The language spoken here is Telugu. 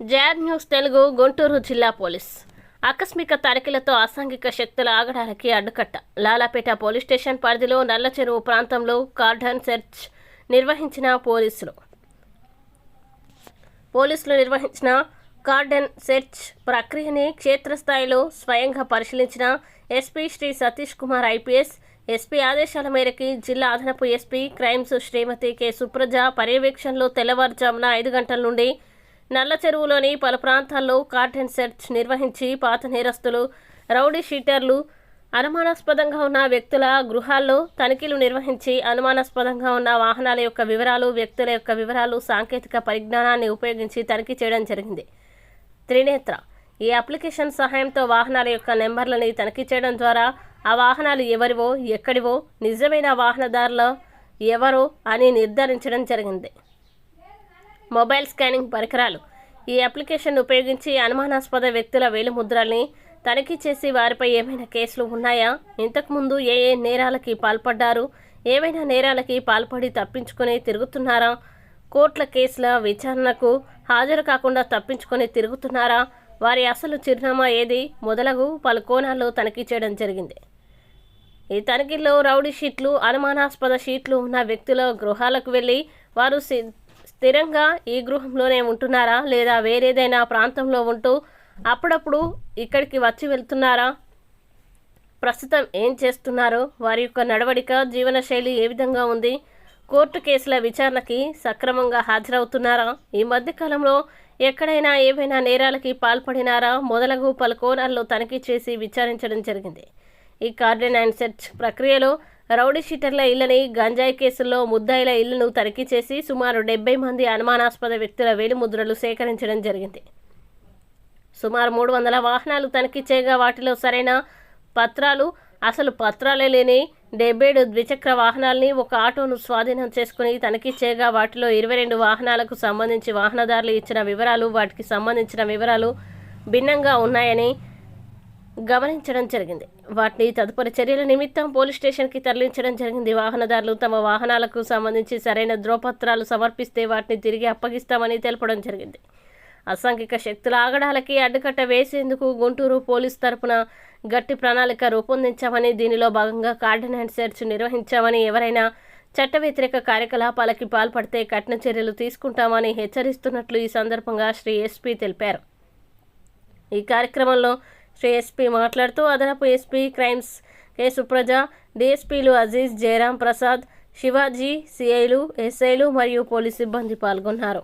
జాడ్ న్యూస్ తెలుగు గుంటూరు జిల్లా పోలీస్. ఆకస్మిక తనిఖీలతో అసాంఘిక శక్తుల ఆగడాలకి అడ్డుకట్ట. లాలాపేట పోలీస్ స్టేషన్ పరిధిలో నల్ల చెరువు ప్రాంతంలో కార్డన్ సెర్చ్ నిర్వహించిన పోలీసులు. పోలీసులు నిర్వహించిన కార్డన్ సెర్చ్ ప్రక్రియని క్షేత్రస్థాయిలో స్వయంగా పరిశీలించిన SP Shri Satish Kumar IPS SP ఆదేశాల మేరకు జిల్లా అదనపు SP crimes Shrimati K. Supraja పర్యవేక్షణలో తెల్లవారుజామున ఐదు గంటల నుండి నల్ల చెరువులోని పలు ప్రాంతాల్లో కార్టెన్ సెర్చ్ నిర్వహించి పాత నేరస్తులు రౌడీ షీటర్లు అనుమానాస్పదంగా ఉన్న వ్యక్తుల గృహాల్లో తనిఖీలు నిర్వహించి అనుమానాస్పదంగా ఉన్న వాహనాల యొక్క వివరాలు వ్యక్తుల యొక్క వివరాలు సాంకేతిక పరిజ్ఞానాన్ని ఉపయోగించి తనిఖీ చేయడం జరిగింది. త్రినేత్ర ఈ అప్లికేషన్ సహాయంతో వాహనాల యొక్క నెంబర్లని తనిఖీ చేయడం ద్వారా ఆ వాహనాలు ఎవరివో ఎక్కడివో నిజమైన వాహనదారుల ఎవరో అని నిర్ధారించడం జరిగింది. మొబైల్ స్కానింగ్ పరికరాలు ఈ అప్లికేషన్ ఉపయోగించి అనుమానాస్పద వ్యక్తుల వేలిముద్రల్ని తనిఖీ చేసి వారిపై ఏమైనా కేసులు ఉన్నాయా? ఇంతకుముందు ఏ ఏ నేరాలకి పాల్పడ్డారు? ఏవైనా నేరాలకి పాల్పడి తప్పించుకొని తిరుగుతున్నారా? కోర్టుల కేసుల విచారణకు హాజరు కాకుండా తప్పించుకొని తిరుగుతున్నారా? వారి అసలు చిరునామా ఏది? మొదలగు పలు కోణాల్లో తనిఖీ చేయడం జరిగింది. ఈ తనిఖీల్లో రౌడీ షీట్లు అనుమానాస్పద షీట్లు ఉన్న వ్యక్తుల గృహాలకు వెళ్ళి వారు సి- స్థిరంగా ఈ గృహంలోనే ఉంటున్నారా? లేదా వేరేదైనా ప్రాంతంలో ఉంటూ అప్పుడప్పుడు ఇక్కడికి వచ్చి వెళ్తున్నారా? ప్రస్తుతం ఏం చేస్తున్నారో? వారి యొక్క నడవడిక జీవనశైలి ఏ విధంగా ఉంది? కోర్టు కేసుల విచారణకి సక్రమంగా హాజరవుతున్నారా? ఈ మధ్య కాలంలో ఎక్కడైనా ఏవైనా నేరాలకి పాల్పడినారా? మొదలగు పలు కోణాల్లో తనిఖీ చేసి విచారించడం జరిగింది. ఈ కార్డెన్ అండ్ సెర్చ్ ప్రక్రియలో రౌడీ షీటర్ల ఇళ్ళని గంజాయి కేసుల్లో ముద్దాయిల ఇళ్ళను తనిఖీ చేసి సుమారు డెబ్బై మంది అనుమానాస్పద వ్యక్తుల వేలిముద్రలు సేకరించడం జరిగింది. సుమారు మూడు వందల వాహనాలు తనిఖీ చేయగా వాటిలో సరైన పత్రాలు అసలు పత్రాలే లేని డెబ్బేడు ద్విచక్ర వాహనాల్ని ఒక ఆటోను స్వాధీనం చేసుకుని తనిఖీ చేయగా వాటిలో ఇరవై రెండు వాహనాలకు సంబంధించి వాహనదారులు ఇచ్చిన వివరాలు వాటికి సంబంధించిన వివరాలు భిన్నంగా ఉన్నాయని గమనించడం జరిగింది. వాటిని తదుపరి చర్యల నిమిత్తం పోలీస్ స్టేషన్కి తరలించడం జరిగింది. వాహనదారులు తమ వాహనాలకు సంబంధించి సరైన ధ్రువపత్రాలు సమర్పిస్తే వాటిని తిరిగి అప్పగిస్తామని తెలపడం జరిగింది. అసాంఘిక శక్తుల ఆగడాలకి అడ్డుకట్ట వేసేందుకు గుంటూరు పోలీస్ తరపున గట్టి ప్రణాళిక రూపొందించామని దీనిలో భాగంగా కార్డన్ అండ్ సెర్చ్ నిర్వహించామని ఎవరైనా చట్ట వ్యతిరేక కార్యకలాపాలకి పాల్పడితే కఠిన చర్యలు తీసుకుంటామని హెచ్చరిస్తున్నట్లు ఈ సందర్భంగా శ్రీ ఎస్పీ తెలిపారు. ఈ కార్యక్రమంలో శ్రీఎస్పీ మాట్లాడుతూ అదనపు ఎస్పీ క్రైమ్స్ కె. సుప్రజ డిఎస్పీలు అజీజ్ జయరాం ప్రసాద్ శివాజీ సిఐలు ఎస్ఐలు మరియు పోలీస్ సిబ్బంది పాల్గొన్నారు.